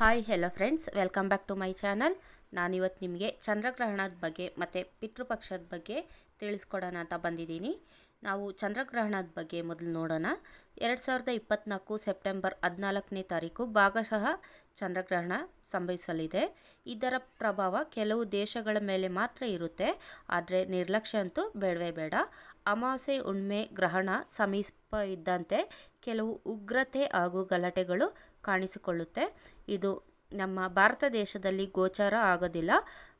Hi hello friends welcome back to my channel ನಾನಿವತ್ತು ನಿಮಗೆ ಚಂದ್ರಗ್ರಹಣದ ಬಗ್ಗೆ ಮತ್ತು ಪಿತೃಪಕ್ಷದ ಬಗ್ಗೆ ತಿಳಿಸ್ಕೊಡೋಣ ಅಂತ ಬಂದಿದ್ದೀನಿ. ನಾವು ಚಂದ್ರಗ್ರಹಣದ ಬಗ್ಗೆ ಮೊದಲು ನೋಡೋಣ. ಎರಡು ಸಾವಿರದ ಇಪ್ಪತ್ತ್ನಾಲ್ಕು ಸೆಪ್ಟೆಂಬರ್ ಹದಿನಾಲ್ಕನೇ ತಾರೀಕು ಭಾಗಶಃ ಚಂದ್ರಗ್ರಹಣ ಸಂಭವಿಸಲಿದೆ. ಇದರ ಪ್ರಭಾವ ಕೆಲವು ದೇಶಗಳ ಮೇಲೆ ಮಾತ್ರ ಇರುತ್ತೆ. ಆದರೆ ನಿರ್ಲಕ್ಷ್ಯ ಅಂತೂ ಬೇಡವೇ ಬೇಡ. ಅಮಾವಾಸ್ಯೆ ಉಣ್ಮೆ ಗ್ರಹಣ ಸಮೀಪ ಇದ್ದಂತೆ ಕೆಲವು ಉಗ್ರತೆ ಹಾಗೂ ಗಲಾಟೆಗಳು ಕಾಣಿಸಿಕೊಳ್ಳುತ್ತೆ. ಇದು ನಮ್ಮ ಭಾರತ ದೇಶದಲ್ಲಿ ಗೋಚರ ಆಗೋದಿಲ್ಲ.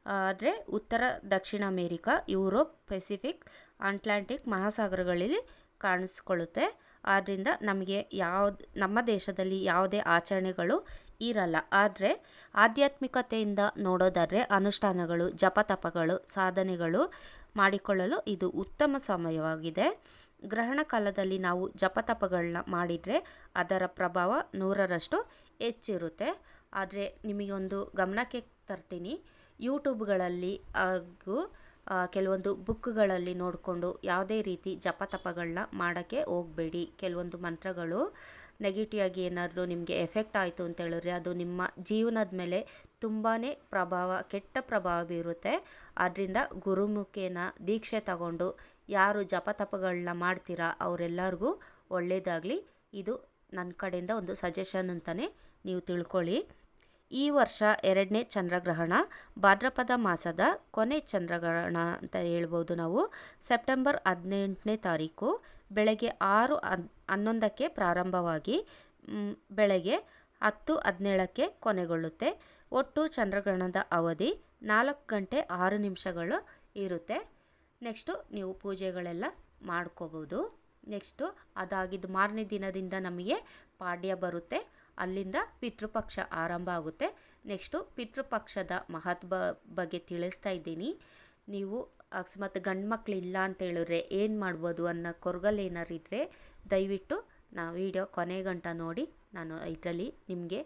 ಆದರೆ ಉತ್ತರ, ದಕ್ಷಿಣ ಅಮೇರಿಕಾ, ಯುರೋಪ್, ಪೆಸಿಫಿಕ್, ಅಟ್ಲಾಂಟಿಕ್ ಮಹಾಸಾಗರಗಳಲ್ಲಿ ಕಾಣಿಸ್ಕೊಳ್ಳುತ್ತೆ. ಆದ್ದರಿಂದ ನಮಗೆ ಯಾವ್ದು, ನಮ್ಮ ದೇಶದಲ್ಲಿ ಯಾವುದೇ ಆಚರಣೆಗಳು ಇರಲ್ಲ. ಆದರೆ ಆಧ್ಯಾತ್ಮಿಕತೆಯಿಂದ ನೋಡೋದಾದರೆ ಅನುಷ್ಠಾನಗಳು, ಜಪತಪಗಳು, ಸಾಧನೆಗಳು ಮಾಡಿಕೊಳ್ಳಲು ಇದು ಉತ್ತಮ ಸಮಯವಾಗಿದೆ. ಗ್ರಹಣ ಕಾಲದಲ್ಲಿ ನಾವು ಜಪತಪಗಳನ್ನ ಮಾಡಿದರೆ ಅದರ ಪ್ರಭಾವ ನೂರರಷ್ಟು ಹೆಚ್ಚಿರುತ್ತೆ. ಆದರೆ ನಿಮಗೆ ಒಂದು ಗಮನಕ್ಕೆ ತರ್ತೀನಿ. ಯೂಟ್ಯೂಬ್ಗಳಲ್ಲಿ ಹಾಗೂ ಕೆಲವೊಂದು ಬುಕ್ಗಳಲ್ಲಿ ನೋಡಿಕೊಂಡು ಯಾವುದೇ ರೀತಿ ಜಪತಪಗಳನ್ನ ಮಾಡೋಕ್ಕೆ ಹೋಗಬೇಡಿ. ಕೆಲವೊಂದು ಮಂತ್ರಗಳು ನೆಗೆಟಿವ್ ಆಗಿ ಏನಾದರೂ ನಿಮಗೆ ಎಫೆಕ್ಟ್ ಆಯಿತು ಅಂತ ಹೇಳಿದ್ರೆ ಅದು ನಿಮ್ಮ ಜೀವನದ ಮೇಲೆ ತುಂಬಾ ಪ್ರಭಾವ, ಕೆಟ್ಟ ಪ್ರಭಾವ ಬೀರುತ್ತೆ. ಆದ್ದರಿಂದ ಗುರುಮುಖೇನ ದೀಕ್ಷೆ ತಗೊಂಡು ಯಾರು ಜಪ ತಪಗಳನ್ನ ಮಾಡ್ತೀರಾ ಅವರೆಲ್ಲರಿಗೂ ಒಳ್ಳೆಯದಾಗಲಿ ಇದು ನನ್ನ ಕಡೆಯಿಂದ ಒಂದು ಸಜೆಷನ್ ಅಂತಲೇ ನೀವು ತಿಳ್ಕೊಳ್ಳಿ. ಈ ವರ್ಷ ಎರಡನೇ ಚಂದ್ರಗ್ರಹಣ, ಭಾದ್ರಪದ ಮಾಸದ ಕೊನೆ ಚಂದ್ರಗ್ರಹಣ ಅಂತ ಹೇಳ್ಬೋದು ನಾವು. ಸೆಪ್ಟೆಂಬರ್ ಹದಿನೆಂಟನೇ ತಾರೀಕು, ಬೆಳಗ್ಗೆ ಆರು ಹನ್ನೊಂದಕ್ಕೆ ಪ್ರಾರಂಭವಾಗಿ ಬೆಳಗ್ಗೆ ಹತ್ತು ಹದಿನೇಳಕ್ಕೆ ಕೊನೆಗೊಳ್ಳುತ್ತೆ. ಒಟ್ಟು ಚಂದ್ರಗ್ರಹಣದ ಅವಧಿ ನಾಲ್ಕು ಗಂಟೆ ಆರು ನಿಮಿಷಗಳು ಇರುತ್ತೆ. ನೆಕ್ಸ್ಟು ನೀವು ಪೂಜೆಗಳೆಲ್ಲ ಮಾಡ್ಕೋಬೋದು. ನೆಕ್ಸ್ಟು ಅದಾಗಿದ್ದು ಮಾರನೇ ದಿನದಿಂದ ನಮಗೆ ಪಾಡ್ಯ ಬರುತ್ತೆ. ಅಲ್ಲಿಂದ ಪಿತೃಪಕ್ಷ ಆರಂಭ ಆಗುತ್ತೆ. ನೆಕ್ಸ್ಟು ಪಿತೃಪಕ್ಷದ ಮಹತ್ವ ಬಗ್ಗೆ ತಿಳಿಸ್ತಾ ಇದ್ದೀನಿ. ನೀವು ಅಕಸ್ಮಾತ್ ಗಂಡು ಮಕ್ಕಳು ಇಲ್ಲ ಅಂತ ಹೇಳಿದ್ರೆ ಏನು ಮಾಡ್ಬೋದು ಅನ್ನೋ ಕೊರಗಲ್ ಏನಾರು ಇದ್ದರೆ ದಯವಿಟ್ಟು ನಾ ವಿಡಿಯೋ ಕೊನೆ ಗಂಟ ನೋಡಿ ನಾನು ಇದರಲ್ಲಿ ನಿಮಗೆ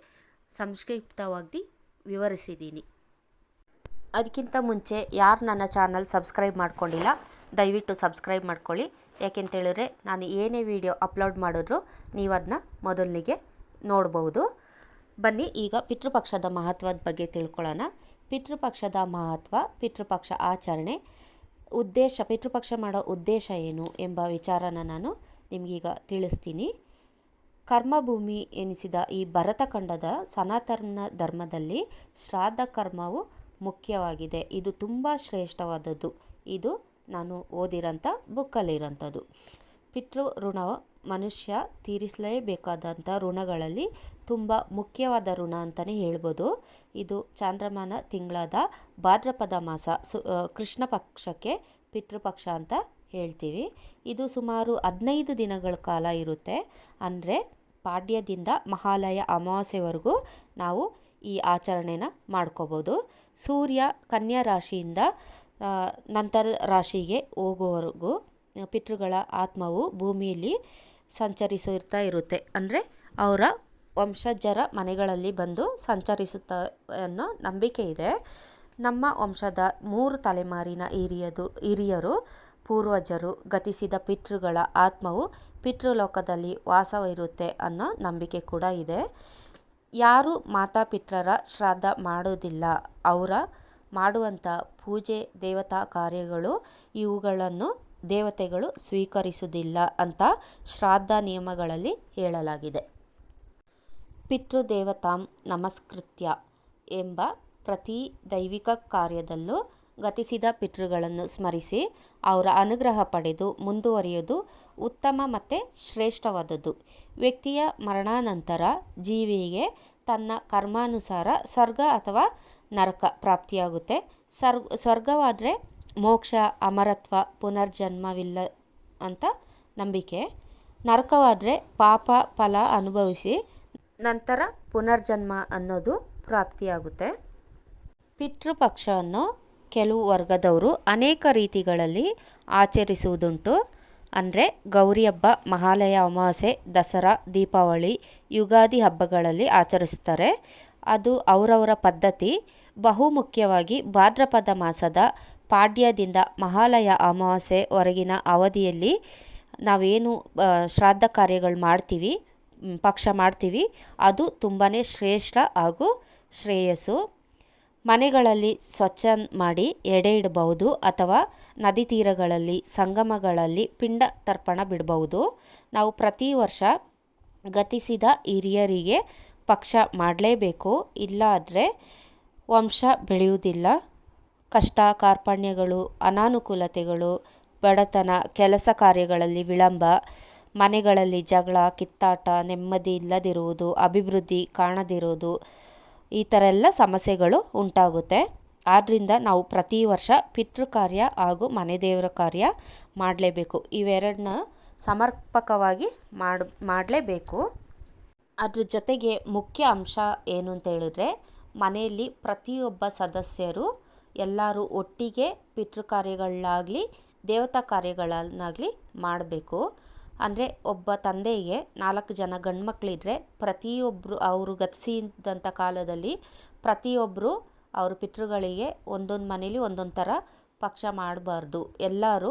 ಸಂಕ್ಷಿಪ್ತವಾಗಿ ವಿವರಿಸಿದ್ದೀನಿ. ಅದಕ್ಕಿಂತ ಮುಂಚೆ ಯಾರು ನನ್ನ ಚಾನಲ್ ಸಬ್ಸ್ಕ್ರೈಬ್ ಮಾಡ್ಕೊಂಡಿಲ್ಲ, ದಯವಿಟ್ಟು ಸಬ್ಸ್ಕ್ರೈಬ್ ಮಾಡ್ಕೊಳ್ಳಿ. ಯಾಕೆಂತೇಳಿದ್ರೆ ನಾನು ಏನೇ ವಿಡಿಯೋ ಅಪ್ಲೋಡ್ ಮಾಡಿದ್ರು ನೀವು ಅದನ್ನ ಮೊದಲಿಗೆ ನೋಡ್ಬೋದು. ಬನ್ನಿ, ಈಗ ಪಿತೃಪಕ್ಷದ ಮಹತ್ವದ ಬಗ್ಗೆ ತಿಳ್ಕೊಳ್ಳೋಣ. ಪಿತೃಪಕ್ಷದ ಮಹತ್ವ, ಪಿತೃಪಕ್ಷ ಆಚರಣೆ, ಉದ್ದೇಶ, ಪಿತೃಪಕ್ಷ ಮಾಡೋ ಉದ್ದೇಶ ಏನು ಎಂಬ ವಿಚಾರನ ನಾನು ನಿಮಗೀಗ ತಿಳಿಸ್ತೀನಿ. ಕರ್ಮಭೂಮಿ ಎನಿಸಿದ ಈ ಭರತಖಂಡದ ಸನಾತನ ಧರ್ಮದಲ್ಲಿ ಶ್ರಾದ್ದ ಕರ್ಮವು ಮುಖ್ಯವಾಗಿದೆ. ಇದು ತುಂಬ ಶ್ರೇಷ್ಠವಾದದ್ದು. ಇದು ನಾನು ಓದಿರೋಂಥ ಬುಕ್ಕಲ್ಲಿರೋಂಥದ್ದು. ಪಿತೃ ಋಣ ಮನುಷ್ಯ ತೀರಿಸಲೇಬೇಕಾದಂಥ ಋಣಗಳಲ್ಲಿ ತುಂಬ ಮುಖ್ಯವಾದ ಋಣ ಅಂತಲೇ ಹೇಳ್ಬೋದು. ಇದು ಚಾಂದ್ರಮಾನ ತಿಂಗಳಾದ ಭಾದ್ರಪದ ಮಾಸ, ಸು ಕೃಷ್ಣ ಪಕ್ಷಕ್ಕೆ ಪಿತೃಪಕ್ಷ ಅಂತ ಹೇಳ್ತೀವಿ. ಇದು ಸುಮಾರು ಹದಿನೈದು ದಿನಗಳ ಕಾಲ ಇರುತ್ತೆ. ಅಂದರೆ ಪಾಡ್ಯದಿಂದ ಮಹಾಲಯ ಅಮಾವಾಸ್ಯವರೆಗೂ ನಾವು ಈ ಆಚರಣೆನ ಮಾಡ್ಕೋಬೋದು. ಸೂರ್ಯ ಕನ್ಯಾ ರಾಶಿಯಿಂದ ನಂತರ ರಾಶಿಗೆ ಹೋಗುವವರೆಗೂ ಪಿತೃಗಳ ಆತ್ಮವು ಭೂಮಿಯಲ್ಲಿ ಸಂಚರಿಸುತ್ತಾ ಇರುತ್ತೆ. ಅಂದರೆ ಅವರ ವಂಶಜರ ಮನೆಗಳಲ್ಲಿ ಬಂದು ಸಂಚರಿಸುತ್ತಾ ಅನ್ನೋ ನಂಬಿಕೆ ಇದೆ. ನಮ್ಮ ವಂಶದ ಮೂರು ತಲೆಮಾರಿನ ಹಿರಿಯದು, ಹಿರಿಯರು, ಪೂರ್ವಜರು ಗತಿಸಿದ ಪಿತೃಗಳ ಆತ್ಮವು ಪಿತೃಲೋಕದಲ್ಲಿ ವಾಸವಿರುತ್ತೆ ಅನ್ನೋ ನಂಬಿಕೆ ಕೂಡ ಇದೆ. ಯಾರು ಮಾತಾಪಿತ್ರರ ಶ್ರಾದ್ದ ಮಾಡೋದಿಲ್ಲ ಅವರ ಮಾಡುವಂಥ ಪೂಜೆ ದೇವತಾ ಕಾರ್ಯಗಳು ಇವುಗಳನ್ನು ದೇವತೆಗಳು ಸ್ವೀಕರಿಸುವುದಿಲ್ಲ ಅಂತ ಶ್ರಾದ್ದ ನಿಯಮಗಳಲ್ಲಿ ಹೇಳಲಾಗಿದೆ. ಪಿತೃದೇವತಾಂ ನಮಸ್ಕೃತ್ಯ ಎಂಬ ಪ್ರತಿ ದೈವಿಕ ಕಾರ್ಯದಲ್ಲೂ ಗತಿಸಿದ ಪಿತೃಗಳನ್ನು ಸ್ಮರಿಸಿ ಅವರ ಅನುಗ್ರಹ ಪಡೆದು ಮುಂದುವರಿಯೋದು ಉತ್ತಮ ಮತ್ತು ಶ್ರೇಷ್ಠವಾದದ್ದು. ವ್ಯಕ್ತಿಯ ಮರಣಾನಂತರ ಜೀವಿಗೆ ತನ್ನ ಕರ್ಮಾನುಸಾರ ಸ್ವರ್ಗ ಅಥವಾ ನರಕ ಪ್ರಾಪ್ತಿಯಾಗುತ್ತೆ. ಸರ್ ಸ್ವರ್ಗವಾದರೆ ಮೋಕ್ಷ, ಅಮರತ್ವ, ಪುನರ್ಜನ್ಮವಿಲ್ಲ ಅಂತ ನಂಬಿಕೆ. ನರಕವಾದರೆ ಪಾಪ, ಫಲ ಅನುಭವಿಸಿ ನಂತರ ಪುನರ್ಜನ್ಮ ಅನ್ನೋದು ಪ್ರಾಪ್ತಿಯಾಗುತ್ತೆ. ಪಿತೃಪಕ್ಷವನ್ನು ಕೆಲವು ವರ್ಗದವರು ಅನೇಕ ರೀತಿಗಳಲ್ಲಿ ಆಚರಿಸುವುದುಂಟು. ಅಂದರೆ ಗೌರಿ ಹಬ್ಬ, ಮಹಾಲಯ ಅಮಾವಾಸ್ಯೆ, ದಸರಾ, ದೀಪಾವಳಿ, ಯುಗಾದಿ ಹಬ್ಬಗಳಲ್ಲಿ ಆಚರಿಸ್ತಾರೆ. ಅದು ಅವರವರ ಪದ್ಧತಿ. ಬಹುಮುಖ್ಯವಾಗಿ ಭಾದ್ರಪದ ಮಾಸದ ಪಾಡ್ಯದಿಂದ ಮಹಾಲಯ ಅಮಾವಾಸ್ಯೆ ಹೊರಗಿನ ಅವಧಿಯಲ್ಲಿ ನಾವೇನು ಶ್ರಾದ್ದ ಕಾರ್ಯಗಳು ಮಾಡ್ತೀವಿ ಪಕ್ಷ ಮಾಡ್ತೀವಿ, ಅದು ತುಂಬಾ ಶ್ರೇಷ್ಠ ಹಾಗೂ ಶ್ರೇಯಸ್ಸು. ಮನೆಗಳಲ್ಲಿ ಸ್ವಚ್ಛ ಮಾಡಿ ಎಡೆ ಇಡಬಹುದು ಅಥವಾ ನದಿ ತೀರಗಳಲ್ಲಿ, ಸಂಗಮಗಳಲ್ಲಿ ಪಿಂಡ ತರ್ಪಣ ಬಿಡಬಹುದು. ನಾವು ಪ್ರತಿ ವರ್ಷ ಗತಿಸಿದ ಹಿರಿಯರಿಗೆ ಪಕ್ಷ ಮಾಡಲೇಬೇಕು. ಇಲ್ಲಾದರೆ ವಂಶ ಬೆಳೆಯುವುದಿಲ್ಲ. ಕಷ್ಟ, ಕಾರ್ಪಣ್ಯಗಳು, ಅನಾನುಕೂಲತೆಗಳು, ಬಡತನ, ಕೆಲಸ ಕಾರ್ಯಗಳಲ್ಲಿ ವಿಳಂಬ, ಮನೆಗಳಲ್ಲಿ ಜಗಳ, ಕಿತ್ತಾಟ, ನೆಮ್ಮದಿ ಇಲ್ಲದಿರುವುದು, ಅಭಿವೃದ್ಧಿ ಕಾಣದಿರುವುದು ಈ ಥರ ಎಲ್ಲ ಸಮಸ್ಯೆಗಳು ಉಂಟಾಗುತ್ತೆ. ಆದ್ದರಿಂದ ನಾವು ಪ್ರತಿ ವರ್ಷ ಪಿತೃ ಕಾರ್ಯ ಹಾಗೂ ಮನೆ ದೇವರ ಕಾರ್ಯ ಮಾಡಲೇಬೇಕು. ಇವೆರಡನ್ನ ಸಮರ್ಪಕವಾಗಿ ಮಾಡ, ಮಾಡಲೇಬೇಕು. ಅದ್ರ ಜೊತೆಗೆ ಮುಖ್ಯ ಅಂಶ ಏನು ಅಂತ ಹೇಳಿದ್ರೆ ಮನೆಯಲ್ಲಿ ಪ್ರತಿಯೊಬ್ಬ ಸದಸ್ಯರು ಎಲ್ಲರೂ ಒಟ್ಟಿಗೆ ಪಿತೃ ಕಾರ್ಯಗಳಾಗಲಿ ದೇವತಾ ಕಾರ್ಯಗಳನ್ನಾಗಲಿ ಮಾಡಬೇಕು. ಅಂದರೆ ಒಬ್ಬ ತಂದೆಗೆ ನಾಲ್ಕು ಜನ ಗಂಡು ಮಕ್ಕಳಿದ್ರೆ ಪ್ರತಿಯೊಬ್ಬರು ಅವರು ಗತಿಸಿದಂಥ ಕಾಲದಲ್ಲಿ ಪ್ರತಿಯೊಬ್ಬರು ಅವ್ರ ಪಿತೃಗಳಿಗೆ ಒಂದೊಂದು ಮನೇಲಿ ಒಂದೊಂದು ಥರ ಪಕ್ಷ ಮಾಡಬಾರ್ದು. ಎಲ್ಲರೂ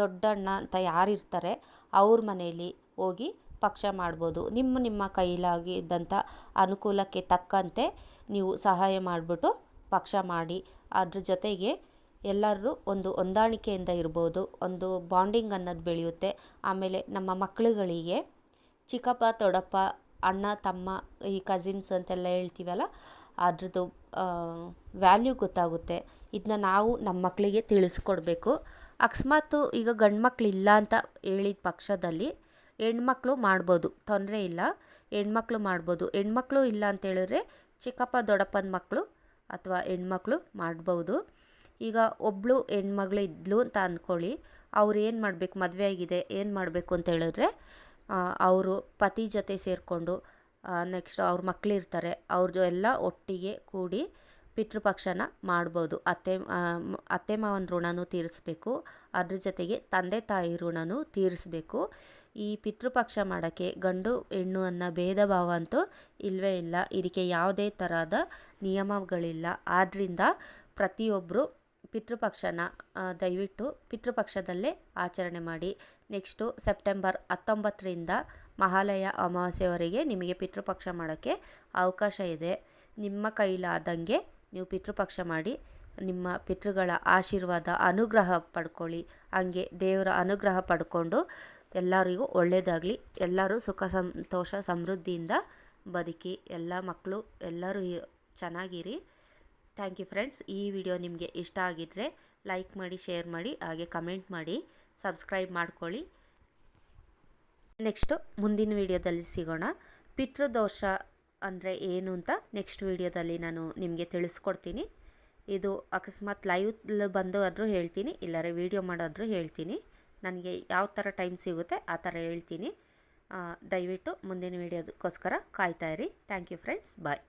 ದೊಡ್ಡಣ್ಣ ಅಂತ ಯಾರಿರ್ತಾರೆ ಅವ್ರ ಮನೆಯಲ್ಲಿ ಹೋಗಿ ಪಕ್ಷ ಮಾಡ್ಬೋದು. ನಿಮ್ಮ ನಿಮ್ಮ ಕೈಲಾಗಿದ್ದಂಥ ಅನುಕೂಲಕ್ಕೆ ತಕ್ಕಂತೆ ನೀವು ಸಹಾಯ ಮಾಡಿಬಿಟ್ಟು ಪಕ್ಷ ಮಾಡಿ, ಅದ್ರ ಜೊತೆಗೆ ಎಲ್ಲರೂ ಒಂದು ಹೊಂದಾಣಿಕೆಯಿಂದ ಇರ್ಬೋದು, ಒಂದು ಬಾಂಡಿಂಗ್ ಅನ್ನೋದು ಬೆಳೆಯುತ್ತೆ. ಆಮೇಲೆ ನಮ್ಮ ಮಕ್ಕಳುಗಳಿಗೆ ಚಿಕ್ಕಪ್ಪ, ದೊಡ್ಡಪ್ಪ, ಅಣ್ಣ, ತಮ್ಮ, ಈ ಕಸಿನ್ಸ್ ಅಂತೆಲ್ಲ ಹೇಳ್ತೀವಲ್ಲ, ಅದ್ರದ್ದು ವ್ಯಾಲ್ಯೂ ಗೊತ್ತಾಗುತ್ತೆ. ಇದನ್ನ ನಾವು ನಮ್ಮ ಮಕ್ಕಳಿಗೆ ತಿಳಿಸ್ಕೊಡ್ಬೇಕು. ಅಕಸ್ಮಾತ್ ಈಗ ಗಂಡು ಮಕ್ಕಳಿಲ್ಲ ಅಂತ ಹೇಳಿದ ಪಕ್ಷದಲ್ಲಿ ಹೆಣ್ಮಕ್ಳು ಮಾಡ್ಬೋದು, ತೊಂದರೆ ಇಲ್ಲ. ಹೆಣ್ಮಕ್ಳು ಮಾಡ್ಬೋದು. ಹೆಣ್ಮಕ್ಳು ಇಲ್ಲ ಅಂತೇಳಿದ್ರೆ ಚಿಕ್ಕಪ್ಪ, ದೊಡ್ಡಪ್ಪನ ಮಕ್ಕಳು ಅಥವಾ ಹೆಣ್ಮಕ್ಳು ಮಾಡ್ಬೋದು. ಈಗ ಒಬ್ಬಳು ಹೆಣ್ಮಗಳು ಇದ್ಲು ಅಂತ ಅಂದ್ಕೊಳ್ಳಿ ಅವ್ರು ಏನು ಮಾಡಬೇಕು? ಮದುವೆ ಆಗಿದೆ. ಏನು ಮಾಡಬೇಕು ಅಂತ ಹೇಳಿದ್ರೆ ಅವರು ಪತಿ ಜೊತೆ ಸೇರಿಕೊಂಡು ನೆಕ್ಸ್ಟ್ ಅವ್ರ ಮಕ್ಕಳಿರ್ತಾರೆ ಅವ್ರದ್ದು ಎಲ್ಲ ಒಟ್ಟಿಗೆ ಕೂಡಿ ಪಿತೃಪಕ್ಷನ ಮಾಡ್ಬೋದು. ಅತ್ತೆ ಅತ್ತೆ ಮಾವನ ಋಣನೂ ತೀರಿಸ್ಬೇಕು. ಅದ್ರ ಜೊತೆಗೆ ತಂದೆ ತಾಯಿ ಋಣನೂ ತೀರಿಸ್ಬೇಕು. ಈ ಪಿತೃಪಕ್ಷ ಮಾಡೋಕ್ಕೆ ಗಂಡು ಹೆಣ್ಣು ಅನ್ನೋ ಭೇದ ಭಾವ ಅಂತೂ ಇಲ್ಲವೇ ಇಲ್ಲ. ಇದಕ್ಕೆ ಯಾವುದೇ ಥರದ ನಿಯಮಗಳಿಲ್ಲ. ಆದ್ದರಿಂದ ಪ್ರತಿಯೊಬ್ಬರು ಪಿತೃಪಕ್ಷನ ದಯವಿಟ್ಟು ಪಿತೃಪಕ್ಷದಲ್ಲೇ ಆಚರಣೆ ಮಾಡಿ. ನೆಕ್ಸ್ಟು ಸೆಪ್ಟೆಂಬರ್ ಹತ್ತೊಂಬತ್ತರಿಂದ ಮಹಾಲಯ ಅಮಾವಾಸ್ಯೆವರೆಗೆ ನಿಮಗೆ ಪಿತೃಪಕ್ಷ ಮಾಡೋಕ್ಕೆ ಅವಕಾಶ ಇದೆ. ನಿಮ್ಮ ಕೈಲಾದಂಗೆ ನೀವು ಪಿತೃಪಕ್ಷ ಮಾಡಿ, ನಿಮ್ಮ ಪಿತೃಗಳ ಆಶೀರ್ವಾದ, ಅನುಗ್ರಹ ಪಡ್ಕೊಳ್ಳಿ. ಹಂಗೆ ದೇವರ ಅನುಗ್ರಹ ಪಡ್ಕೊಂಡು ಎಲ್ಲರಿಗೂ ಒಳ್ಳೆಯದಾಗಲಿ ಎಲ್ಲರೂ ಸುಖ, ಸಂತೋಷ, ಸಮೃದ್ಧಿಯಿಂದ ಬದುಕಿ. ಎಲ್ಲ ಮಕ್ಕಳು, ಎಲ್ಲರೂ ಚೆನ್ನಾಗಿರಿ. Thank you friends. ಈ ವಿಡಿಯೋ ನಿಮಗೆ ಇಷ್ಟ ಆಗಿದ್ದರೆ ಲೈಕ್ ಮಾಡಿ, ಶೇರ್ ಮಾಡಿ, ಹಾಗೆ ಕಮೆಂಟ್ ಮಾಡಿ, ಸಬ್ಸ್ಕ್ರೈಬ್ ಮಾಡ್ಕೊಳ್ಳಿ. ನೆಕ್ಸ್ಟು ಮುಂದಿನ ವಿಡಿಯೋದಲ್ಲಿ ಸಿಗೋಣ. ಪಿತೃದೋಷ ಅಂದರೆ ಏನು ಅಂತ ನೆಕ್ಸ್ಟ್ ವೀಡಿಯೋದಲ್ಲಿ ನಾನು ನಿಮಗೆ ತಿಳಿಸ್ಕೊಡ್ತೀನಿ. ಇದು ಅಕಸ್ಮಾತ್ ಲೈವ್ ಬಂದು ಆದರೂ ಹೇಳ್ತೀನಿ, ಇಲ್ಲಾರೆ ವೀಡಿಯೋ ಮಾಡೋದ್ರೂ ಹೇಳ್ತೀನಿ. ನನಗೆ ಯಾವ ಥರ ಟೈಮ್ ಸಿಗುತ್ತೆ ಆ ಥರ ಹೇಳ್ತೀನಿ. ದಯವಿಟ್ಟು ಮುಂದಿನ ವಿಡಿಯೋದಕ್ಕೋಸ್ಕರ ಕಾಯ್ತಾಯಿರಿ ಥ್ಯಾಂಕ್ ಯು ಫ್ರೆಂಡ್ಸ್ ಬಾಯ್